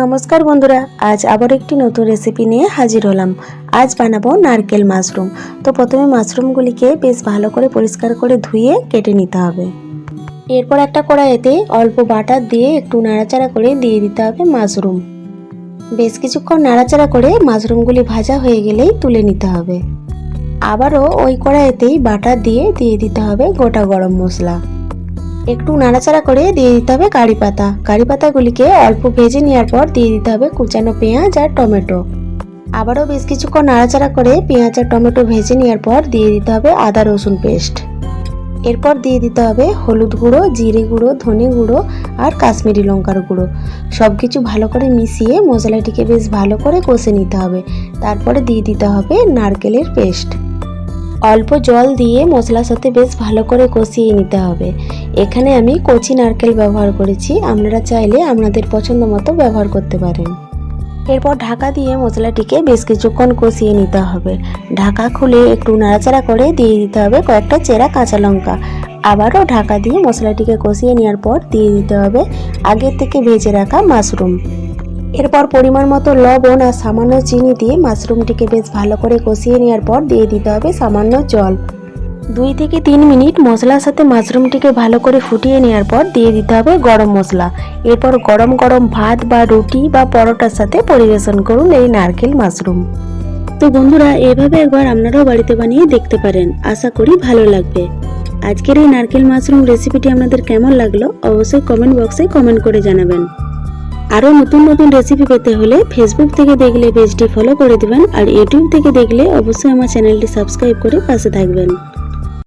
নমস্কার বন্ধুরা, আজ আবার একটি নতুন রেসিপি নিয়ে হাজির হলাম। আজ বানাবো নারকেল মাশরুম। তো প্রথমে মাশরুমগুলিকে বেশ ভালো করে পরিষ্কার করে ধুয়ে কেটে নিতে হবে। এরপর একটা কড়াইতে অল্প বাটার দিয়ে একটু নাড়াচাড়া করে দিয়ে দিতে হবে মাশরুম। বেশ কিছুক্ষণ নাড়াচাড়া করে মাশরুমগুলি ভাজা হয়ে গেলেই তুলে নিতে হবে। আবারও ওই কড়াইতেই বাটার দিয়ে দিয়ে দিতে হবে গোটা গরম মশলা। একটু নাড়াচাড়া করে দিয়ে দিতে হবে কারি পাতা। কারি পাতাগুলিকে অল্প ভেজে নেওয়ার পর দিয়ে দিতে হবে কুচানো পেঁয়াজ আর টমেটো। আবারও বেশ কিছুক্ষণ নাড়াচাড়া করে পেঁয়াজ আর টমেটো ভেজে নেওয়ার পর দিয়ে দিতে হবে আদা রসুন পেস্ট। এরপর দিয়ে দিতে হবে হলুদ গুঁড়ো, জিরে গুঁড়ো, ধনে গুঁড়ো আর কাশ্মীরি লঙ্কার গুঁড়ো। সব কিছু ভালো করে মিশিয়ে মশলাটিকে বেশ ভালো করে কষে নিতে হবে। তারপরে দিয়ে দিতে হবে নারকেলের পেস্ট। অল্প জল দিয়ে মশলার সাথে বেশ ভালো করে কষিয়ে নিতে হবে। এখানে আমি কচি নারকেল ব্যবহার করেছি। আপনারা চাইলে আপনাদের পছন্দ মতো ব্যবহার করতে পারেন। এরপর ঢাকা দিয়ে মশলাটিকে বেশ কিছুক্ষণ কষিয়ে নিতে হবে। ঢাকা খুলে একটু নাড়াচাড়া করে দিয়ে দিতে হবে কয়েকটা চেরা কাঁচা লঙ্কা। আবারও ঢাকা দিয়ে মশলাটিকে কষিয়ে নেওয়ার পর দিয়ে দিতে হবে আগে থেকে ভেজে রাখা মাশরুম। এরপর পরিমাণ মতো লবণ আর সামান্য চিনি দিয়ে মাশরুমটিকে বেশ ভালো করে কষিয়ে নেওয়ার পর দিয়ে দিতে হবে সামান্য জল। দুই থেকে তিন মিনিট মশলার সাথে মাশরুমটিকে ভালো করে ফুটিয়ে নেওয়ার পর দিয়ে দিতে হবে গরম মশলা। এরপর গরম গরম ভাত বা রুটি বা পরোটার সাথে পরিবেশন করুন এই নারকেল মাশরুম। তো বন্ধুরা, এভাবে একবার আপনারাও বাড়িতে বানিয়ে দেখতে পারেন। আশা করি ভালো লাগবে। আজকের এই নারকেল মাশরুম রেসিপিটি আপনাদের কেমন লাগল অবশ্যই কমেন্ট বক্সে কমেন্ট করে জানাবেন। আরও নতুন নতুন রেসিপি পেতে হলে ফেসবুক থেকে দেখলে পেজটি ফলো করে দেবেন আর ইউটিউব থেকে দেখলে অবশ্যই আমার চ্যানেলটি সাবস্ক্রাইব করে পাশে থাকবেন।